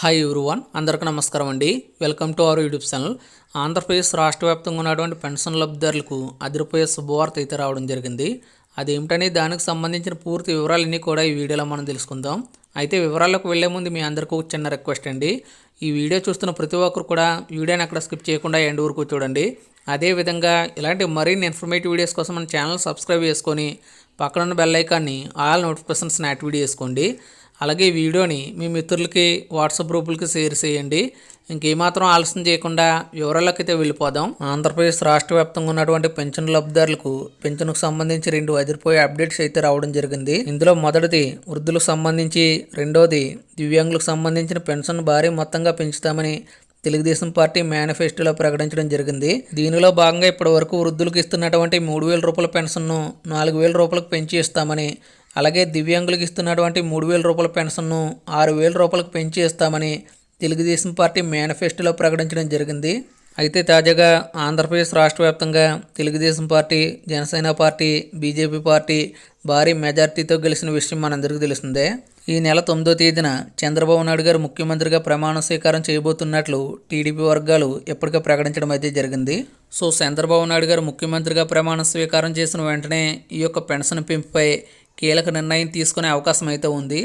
Hi one అందరికీ నమస్కారం అండి. Welcome to our YouTube channel Andhra Pradesh రాష్ట్ర వ్యాప్తంగా ఉన్నటువంటి పెన్షన్ లబ్ధిదారులకు అదిరిపోయే శుభవార్త అయితే రావడం జరిగింది. అదేమిటని దానికి సంబంధించిన పూర్తి వివరాలన్నీ కూడా ఈ వీడియోలో మనం తెలుసుకుందాం. అయితే వివరాలకు వెళ్ళే ముందు మీ అందరికీ ఒక చిన్న రిక్వెస్ట్ అండి. ఈ వీడియో చూస్తున్న ప్రతి ఒక్కరు కూడా వీడియోని అక్కడ స్కిప్ చేయకుండా ఎండ్ వరకు చూడండి. అదేవిధంగా ఇలాంటి మరిన్ని ఇన్ఫర్మేటివ్ వీడియోస్ కోసం మన ఛానల్ సబ్స్క్రైబ్ చేసుకొని పక్కనున్న బెల్ ఐకాన్ని ఆల్ నోటిఫికేషన్స్ యాక్టివేట్ చేసుకోండి. అలాగే ఈ వీడియోని మీ మిత్రులకి వాట్సాప్ గ్రూపులకి షేర్ చేయండి. ఇంకేమాత్రం ఆలస్యం చేయకుండా వివరాలకైతే వెళ్ళిపోదాం. ఆంధ్రప్రదేశ్ రాష్ట్ర వ్యాప్తంగా ఉన్నటువంటి పెన్షన్ లబ్ధిదారులకు పెన్షన్కు సంబంధించి రెండు అదిరిపోయే అప్డేట్స్ అయితే రావడం జరిగింది. ఇందులో మొదటిది వృద్ధులకు సంబంధించి. రెండోది దివ్యాంగులకు సంబంధించిన పెన్షన్ భారీ మొత్తంగా పెంచుతామని తెలుగుదేశం పార్టీ మేనిఫెస్టోలో ప్రకటించడం జరిగింది. దీనిలో భాగంగా ఇప్పటి వరకు వృద్ధులకు ఇస్తున్నటువంటి మూడు వేల రూపాయల పెన్షన్ను నాలుగు వేల రూపాయలకు పెంచి ఇస్తామని అలాగే దివ్యాంగులకు ఇస్తున్నటువంటి మూడు వేల రూపాయల పెన్షన్ను ఆరు వేల రూపాయలకు పెంచి ఇస్తామని తెలుగుదేశం పార్టీ మేనిఫెస్టోలో ప్రకటించడం జరిగింది. అయితే తాజాగా ఆంధ్రప్రదేశ్ రాష్ట్ర వ్యాప్తంగా Telugu Desam party Jana Sena party BJP party భారీ మెజార్టీతో గెలిచిన విషయం మనందరికీ తెలిసిందే ఈ నెల తొమ్మిదో తేదీన చంద్రబాబు నాయుడు గారు ముఖ్యమంత్రిగా ప్రమాణ స్వీకారం చేయబోతున్నట్లు టీడీపీ వర్గాలు ఇప్పటికే ప్రకటించడం అయితే జరిగింది. సో చంద్రబాబు నాయుడు గారు ముఖ్యమంత్రిగా ప్రమాణ స్వీకారం చేసిన వెంటనే ఈ యొక్క పెన్షన్ పెంపుపై కీలక నిర్ణయం తీసుకునే అవకాశం అయితే ఉంది.